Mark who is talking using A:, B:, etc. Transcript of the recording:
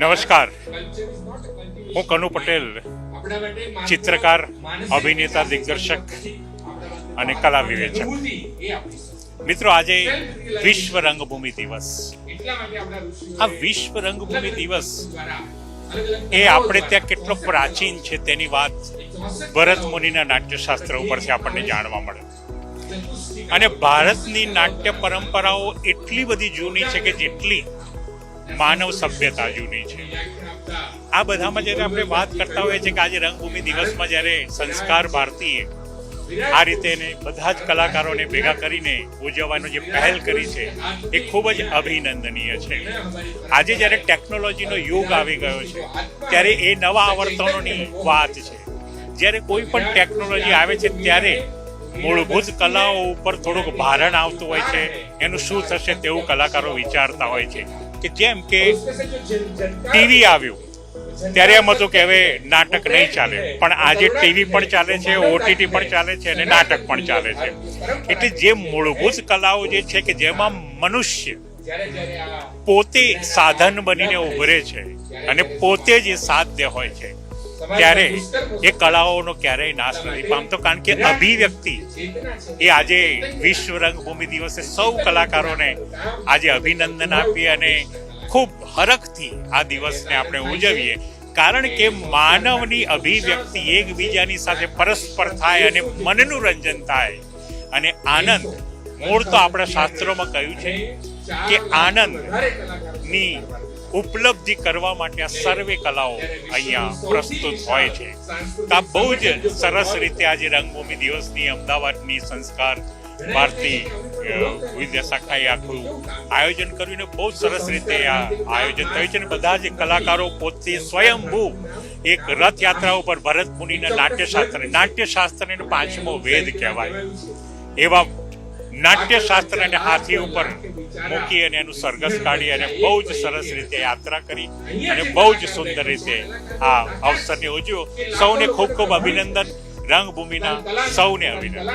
A: નમસ્કાર. હું કનુ પટેલ ચિત્રકાર અભિનેતા દિગ્દર્શક અને કલા વિવેચક. મિત્રો આજે વિશ્વ રંગભૂમિ દિવસ. આ વિશ્વ રંગભૂમિ દિવસ એ આપણે ત્યાં કેટલો પ્રાચીન છે તેની વાત ભરત મુનિના નાટ્યશાસ્ત્ર ઉપરથી આપણને જાણવા મળે. અને ભારતની નાટ્ય પરંપરાઓ એટલી બધી જૂની છે કે જેટલી માનવ સભ્યતા જૂની છે. આ બધામાં જ્યારે આપણે વાત કરતા હોઈએ છીએ કે આજે રંગભૂમિ દિવસમાં જ્યારે સંસ્કાર ભારતીએ આ રીતે બધા જ કલાકારોને ભેગા કરીને ઉજવવાનો જે પહેલ કરી છે, એ ખૂબ જ અભિનંદનીય છે. આજે જ્યારે ટેકનોલોજીનો યુગ આવી ગયો છે, ત્યારે એ નવા આવર્તનોની વાત છે. જ્યારે કોઈ પણ ટેકનોલોજી આવે છે, ત્યારે મૂળભૂત કલાઓ ઉપર થોડુંક ભારણ આવતું હોય છે, એનું શું થશે તેવું કલાકારો વિચારતા હોય છે. કે જેમ કે ટીવી આવ્યું. ત્યારે એમ હતું કે હવે નાટક નહીં ચાલે. પણ આજે ટીવી પણ ચાલે છે ઓટીટી પણ ચાલે છે અને નાટક પણ ચાલે છે. એટલે જે મૂળભૂત કલાઓ જે છે કે જેમાં મનુષ્ય પોતે સાધન બનીને ઉભરે છે અને પોતે જ એ સાધ્ય હોય છે. ત્યારે એ કલાઓનો ક્યારેય નાશ નથી. પામતો કારણ કે અભિવ્યક્તિ એ આજે વિશ્વ રંગભૂમિ દિવસે સૌ કલાકારોને આજે અભિનંદન આપીએ અને ખૂબ હરખથી આ દિવસને આપણે ઉજવીએ. કારણ કે માનવની અભિવ્યક્તિ એકબીજાની સાથે પરસ્પર થાય અને મનનું રંજન થાય. અને આનંદ મૂળ તો આપણા શાસ્ત્રોમાં કહ્યું છે કે આનંદની ઉપલબ્ધિ કરવા માટે આ સર્વે કલાઓ અહીંયા પ્રસ્તુત હોય છે. આ બહુ જ સરસ રીતે આજે રંગભૂમિ દિવસની અમદાવાદની સંસ્કાર ભારતી અ, વિદ્યા શાખાએ આખું આયોજન કર્યું ને બહુ સરસ રીતે આ આયોજન થયું છે અને બધા જ કલાકારો પોતે સ્વયંભૂ એક રથયાત્રા ઉપર ભરત મુનિના નાટ્યશાસ્ત્ર નાટ્યશાસ્ત્રને પાંચમો વેદ કહેવાય. એવા નાટ્યશાસ્ત્ર અને હાથી ઉપર મૂકી અને એનું સરઘસ કાઢી અને બહુ જ સરસ રીતે યાત્રા કરી અને બહુ જ સુંદર રીતે આ અવસરને ઉજવ્યો. સૌને ખૂબ ખૂબ અભિનંદન. રંગભૂમિના સૌને અભિનંદન.